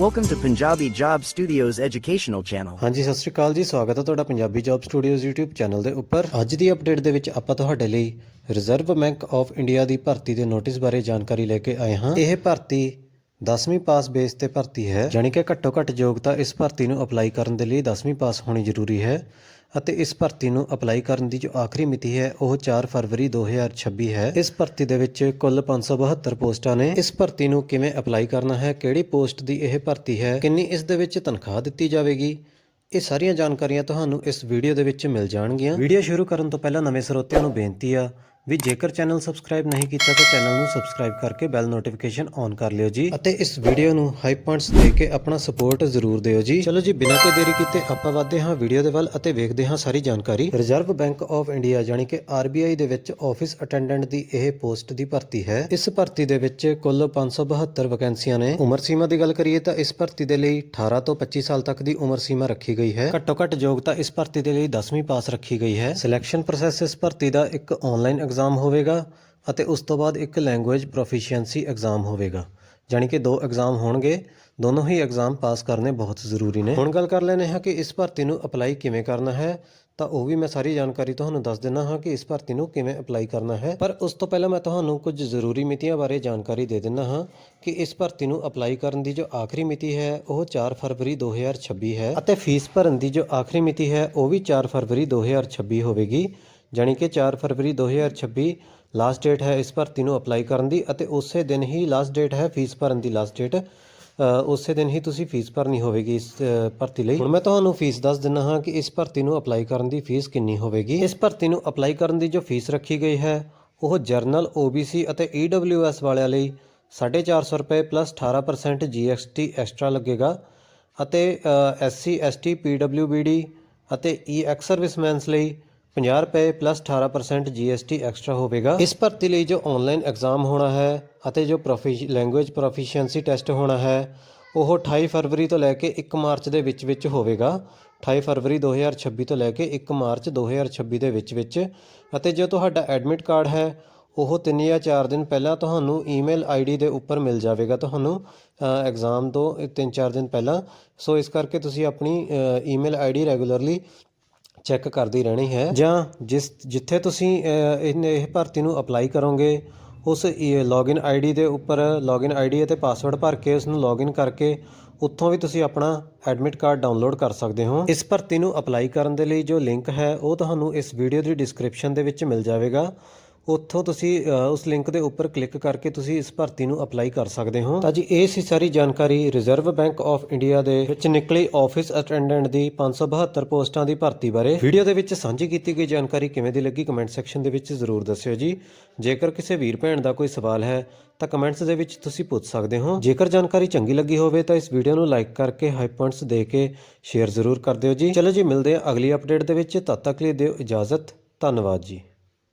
Welcome to Punjabi Job Studios educational channel. ਹਾਂਜੀ, ਸਤਿ ਸ਼੍ਰੀ ਅਕਾਲ ਜੀ, ਸਵਾਗਤ ਹੈ ਤੁਹਾਡਾ Punjabi job studios YouTube channel ਦੇ ਉੱਪਰ ਅੱਜ ਦੀ ਅਪਡੇਟ ਦੇ ਵਿੱਚ ਆਪਾਂ ਤੁਹਾਡੇ ਲਈ ਰਿਜ਼ਰਵ ਬੈਂਕ ਆਫ ਇੰਡੀਆ ਦੀ ਭਰਤੀ ਦੇ ਨੋਟਿਸ ਬਾਰੇ ਜਾਣਕਾਰੀ ਲੈ ਕੇ ਆਏ ਹਾਂ ਇਹ ਭਰਤੀ 10ਵੀਂ ਪਾਸ ਬੇਸ ਤੇ ਭਰਤੀ ਹੈ। ਜਾਣੀ ਕਿ ਘੱਟੋ ਘੱਟ ਯੋਗਤਾ ਇਸ ਭਰਤੀ ਨੂੰ ਅਪਲਾਈ ਕਰਨ ਦੇ ਲਈ 10ਵੀਂ ਪਾਸ ਹੋਣੀ ਜ਼ਰੂਰੀ ਹੈ ਅਤੇ ਇਸ ਭਰਤੀ ਨੂੰ ਅਪਲਾਈ ਕਰਨ ਦੀ ਜੋ ਆਖਰੀ ਮਿਤੀ ਹੈ, ਉਹ 4 ਫਰਵਰੀ 2026 ਹੈ। ਇਸ ਭਰਤੀ ਦੇ ਵਿੱਚ ਕੁੱਲ 572 ਪੋਸਟਾਂ ਨੇ। ਇਸ ਭਰਤੀ ਨੂੰ ਕਿਵੇਂ ਅਪਲਾਈ ਕਰਨਾ ਹੈ, ਕਿਹੜੀ ਪੋਸਟ ਦੀ ਇਹ ਭਰਤੀ ਹੈ, ਕਿੰਨੀ ਇਸ ਦੇ ਵਿੱਚ ਤਨਖਾਹ ਦਿੱਤੀ ਜਾਵੇਗੀ, ਇਹ ਸਾਰੀਆਂ ਜਾਣਕਾਰੀਆਂ ਤੁਹਾਨੂੰ ਇਸ ਵੀਡੀਓ ਦੇ ਵਿੱਚ ਮਿਲ ਜਾਣਗੀਆਂ। ਵੀਡੀਓ ਸ਼ੁਰੂ ਕਰਨ ਤੋਂ ਪਹਿਲਾਂ ਨਵੇਂ ਸਰੋਤਿਆਂ ਨੂੰ ਬੇਨਤੀ ਆ ਵੀ ਜੇਕਰ ਚੈਨਲ ਸਬਸਕ੍ਰਾਈਬ ਨਹੀਂ ਕੀਤਾ ਤਾਂ ਚੈਨਲ ਨੂੰ ਸਬਸਕ੍ਰਾਈਬ ਕਰਕੇ ਬੈਲ ਨੋਟੀਫਿਕੇਸ਼ਨ ਔਨ ਕਰ ਲਿਓ ਜੀ। ਅਤੇ ਇਸ ਵੀਡੀਓ ਨੂੰ ਹਾਈ ਪੁਆਇੰਟਸ ਦੇ ਕੇ ਆਪਣਾ ਸਪੋਰਟ ਜ਼ਰੂਰ ਦਿਓ ਜੀ। ਚਲੋ ਜੀ ਬਿਨਾਂ ਕੋਈ ਦੇਰੀ ਕੀਤੇ ਆਪਾਂ ਵਧਦੇ ਹਾਂ ਵੀਡੀਓ ਦੇ ਵੱਲ ਅਤੇ ਵੇਖਦੇ ਹਾਂ ਸਾਰੀ ਜਾਣਕਾਰੀ। ਰਿਜ਼ਰਵ ਬੈਂਕ ਆਫ ਇੰਡੀਆ ਜਾਣੀ ਕਿ RBI ਦੇ ਵਿੱਚ ਆਫਿਸ ਅਟੈਂਡੈਂਟ ਦੀ ਇਹ ਪੋਸਟ ਦੀ ਭਰਤੀ ਹੈ। ਇਸ ਭਰਤੀ ਦੇ ਵਿੱਚ ਕੁੱਲ 572 ਵੈਕੈਂਸੀਆਂ ਨੇ। ਉਮਰ ਸੀਮਾ ਦੀ ਗੱਲ ਕਰੀਏ ਤਾਂ ਇਸ ਭਰਤੀ ਦੇ ਲਈ 18 ਤੋਂ 25 ਸਾਲ ਤੱਕ ਦੀ ਉਮਰ ਸੀਮਾ ਰੱਖੀ ਗਈ ਹੈ। ਘੱਟੋ ਘੱਟ ਯੋਗਤਾ ਇਸ ਭਰਤੀ ਦੇ ਲਈ 10ਵੀਂ ਪਾਸ ਰੱਖੀ ਗਈ ਹੈ। ਸਿਲੈਕਸ਼ਨ ਪ੍ਰੋਸੈਸ ਇਸ ਭਰਤੀ ਦਾ ਇੱਕ ਆਨਲਾਈਨ ਐਗਜ਼ਾਮ ਹੋਵੇਗਾ ਅਤੇ ਉਸ ਤੋਂ ਬਾਅਦ ਇੱਕ ਲੈਂਗੁਏਜ ਪ੍ਰੋਫੀਸ਼ੀਐਂਸੀ ਐਗਜ਼ਾਮ ਹੋਵੇਗਾ। ਜਾਣੀ ਕਿ ਦੋ ਐਗਜ਼ਾਮ ਹੋਣਗੇ, ਦੋਨੋਂ ਹੀ ਐਗਜ਼ਾਮ ਪਾਸ ਕਰਨੇ ਬਹੁਤ ਜ਼ਰੂਰੀ ਨੇ। ਹੁਣ ਗੱਲ ਕਰ ਲੈਨੇ ਹਾਂ ਕਿ ਇਸ ਭਰਤੀ ਨੂੰ ਅਪਲਾਈ ਕਿਵੇਂ ਕਰਨਾ ਹੈ, ਤਾਂ ਉਹ ਵੀ ਮੈਂ ਸਾਰੀ ਜਾਣਕਾਰੀ ਤੁਹਾਨੂੰ ਦੱਸ ਦਿੰਦਾ ਹਾਂ ਕਿ ਇਸ ਭਰਤੀ ਨੂੰ ਕਿਵੇਂ ਅਪਲਾਈ ਕਰਨਾ ਹੈ। ਪਰ ਉਸ ਤੋਂ ਪਹਿਲਾਂ ਮੈਂ ਤੁਹਾਨੂੰ ਕੁਝ ਜ਼ਰੂਰੀ ਮਿਤੀਆਂ ਬਾਰੇ ਜਾਣਕਾਰੀ ਦੇ ਦਿੰਦਾ ਹਾਂ ਕਿ ਇਸ ਭਰਤੀ ਨੂੰ ਅਪਲਾਈ ਕਰਨ ਦੀ ਜੋ ਆਖਰੀ ਮਿਤੀ ਹੈ, ਉਹ 4 ਫਰਵਰੀ 2026 ਹੈ ਅਤੇ ਫੀਸ ਭਰਨ ਦੀ ਜੋ ਆਖਰੀ ਮਿਤੀ ਹੈ, ਉਹ ਵੀ 4 ਫਰਵਰੀ 2026 ਹੋਵੇਗੀ। ਜਾਣੀ ਕਿ 4 ਫਰਵਰੀ 2026 ਲਾਸਟ ਡੇਟ ਹੈ ਇਸ ਭਰਤੀ ਨੂੰ ਅਪਲਾਈ ਕਰਨ ਦੀ ਅਤੇ ਉਸੇ ਦਿਨ ਹੀ ਲਾਸਟ ਡੇਟ ਹੈ ਫੀਸ ਭਰਨ ਦੀ ਲਾਸਟ ਡੇਟ ਉਸੇ ਦਿਨ ਹੀ ਤੁਸੀਂ ਫੀਸ ਭਰਨੀ ਹੋਵੇਗੀ ਇਸ ਭਰਤੀ ਲਈ। ਹੁਣ ਮੈਂ ਤੁਹਾਨੂੰ ਫੀਸ ਦੱਸ ਦਿੰਦਾ ਹਾਂ ਕਿ ਇਸ ਭਰਤੀ ਨੂੰ ਅਪਲਾਈ ਕਰਨ ਦੀ ਫੀਸ ਕਿੰਨੀ ਹੋਵੇਗੀ। ਇਸ ਭਰਤੀ ਨੂੰ ਅਪਲਾਈ ਕਰਨ ਦੀ ਜੋ ਫੀਸ ਰੱਖੀ ਗਈ ਹੈ, ਉਹ ਜਰਨਲ OBC ਅਤੇ EWS ਵਾਲਿਆਂ ਲਈ 450 ਰੁਪਏ ਪਲੱਸ 18% GST ਐਕਸਟਰਾ ਲੱਗੇਗਾ ਅਤੇ SC ST PWBD ਅਤੇ EX ਸਰਵਿਸਮੈਨਸ ਲਈ 50 ਰੁਪਏ ਪਲੱਸ 18% GST ਐਕਸਟਰਾ ਹੋਵੇਗਾ। ਇਸ ਭਰਤੀ ਲਈ ਜੋ ਆਨਲਾਈਨ ਐਗਜ਼ਾਮ ਹੋਣਾ ਹੈ ਅਤੇ ਜੋ ਲੈਂਗੁਏਜ ਪ੍ਰੋਫੀਸ਼ੀਐਂਸੀ ਟੈਸਟ ਹੋਣਾ ਹੈ, ਉਹ 28 ਫਰਵਰੀ ਤੋਂ ਲੈ ਕੇ 1 ਮਾਰਚ ਦੇ ਵਿੱਚ ਵਿੱਚ ਹੋਵੇਗਾ। 28 ਫਰਵਰੀ 2026 ਤੋਂ ਲੈ ਕੇ 1 ਮਾਰਚ 2026 ਦੇ ਵਿੱਚ ਵਿੱਚ। ਅਤੇ ਜੋ ਤੁਹਾਡਾ ਐਡਮਿਟ ਕਾਰਡ ਹੈ, ਉਹ 3 ਜਾਂ 4 ਦਿਨ ਪਹਿਲਾਂ ਤੁਹਾਨੂੰ ਈਮੇਲ ਆਈਡੀ ਦੇ ਉੱਪਰ ਮਿਲ ਜਾਵੇਗਾ ਤੁਹਾਨੂੰ ਐਗਜ਼ਾਮ ਤੋਂ 3-4 ਦਿਨ ਪਹਿਲਾਂ। ਸੋ ਇਸ ਕਰਕੇ ਤੁਸੀਂ ਆਪਣੀ ਈਮੇਲ ਆਈਡੀ ਰੈਗੂਲਰਲੀ ਚੈੱਕ ਕਰਦੀ ਰਹਿਣੀ ਹੈ ਜਾਂ ਜਿਸ ਜਿੱਥੇ ਤੁਸੀਂ ਅ, ਇਹ ਭਰਤੀ ਨੂੰ ਅਪਲਾਈ ਕਰੋਗੇ ਉਸ ਲੌਗਇਨ ਆਈਡੀ ਦੇ ਉੱਪਰ ਲੌਗਇਨ ਆਈਡੀ ਅਤੇ ਪਾਸਵਰਡ ਭਰ ਕੇ ਉਸ ਨੂੰ ਲੌਗਇਨ ਕਰਕੇ ਉੱਥੋਂ ਵੀ ਤੁਸੀਂ ਆਪਣਾ ਐਡਮਿਟ ਕਾਰਡ ਡਾਊਨਲੋਡ ਕਰ ਸਕਦੇ ਹੋ। ਇਸ ਭਰਤੀ ਨੂੰ ਅਪਲਾਈ ਕਰਨ ਦੇ ਲਈ ਜੋ ਲਿੰਕ ਹੈ ਉਹ ਤੁਹਾਨੂੰ ਇਸ ਵੀਡੀਓ ਦੀ ਡਿਸਕ੍ਰਿਪਸ਼ਨ ਦੇ ਵਿੱਚ ਮਿਲ ਜਾਵੇਗਾ। ਉੱਥੋਂ ਤੁਸੀਂ ਉਸ ਲਿੰਕ ਦੇ ਉੱਪਰ ਕਲਿੱਕ ਕਰਕੇ ਤੁਸੀਂ ਇਸ ਭਰਤੀ ਨੂੰ ਅਪਲਾਈ ਕਰ ਸਕਦੇ ਹੋ। ਤਾਂ ਜੀ, ਇਹ ਸੀ ਸਾਰੀ ਜਾਣਕਾਰੀ ਰਿਜ਼ਰਵ ਬੈਂਕ ਆਫ ਇੰਡੀਆ ਦੇ ਵਿੱਚ ਨਿਕਲੀ ਆਫਿਸ ਅਟੈਂਡੈਂਟ ਦੀ 572 ਪੋਸਟਾਂ ਦੀ ਭਰਤੀ ਬਾਰੇ। ਵੀਡੀਓ ਦੇ ਵਿੱਚ ਸਾਂਝੀ ਕੀਤੀ ਗਈ ਜਾਣਕਾਰੀ ਕਿਵੇਂ ਦੀ ਲੱਗੀ ਕਮੈਂਟ ਸੈਕਸ਼ਨ ਦੇ ਵਿੱਚ ਜ਼ਰੂਰ ਦੱਸਿਓ ਜੀ। ਜੇਕਰ ਕਿਸੇ ਵੀਰ ਭੈਣ ਦਾ ਕੋਈ ਸਵਾਲ ਹੈ, ਤਾਂ ਕਮੈਂਟਸ ਦੇ ਵਿੱਚ ਤੁਸੀਂ ਪੁੱਛ ਸਕਦੇ ਹੋ। ਜੇਕਰ ਜਾਣਕਾਰੀ ਚੰਗੀ ਲੱਗੀ ਹੋਵੇ, ਤਾਂ ਇਸ ਵੀਡੀਓ ਨੂੰ ਲਾਈਕ ਕਰਕੇ ਹਾਈ ਪੁਆਇੰਟਸ ਦੇ ਕੇ ਸ਼ੇਅਰ ਜ਼ਰੂਰ ਕਰ ਦਿਓ ਜੀ। ਚਲੋ ਜੀ, ਮਿਲਦੇ ਹਾਂ ਅਗਲੀ ਅਪਡੇਟ ਦੇ ਵਿੱਚ। ਤਦ ਤੱਕ ਲਈ ਦਿਓ ਇਜਾਜ਼ਤ। ਧੰਨਵਾਦ ਜੀ।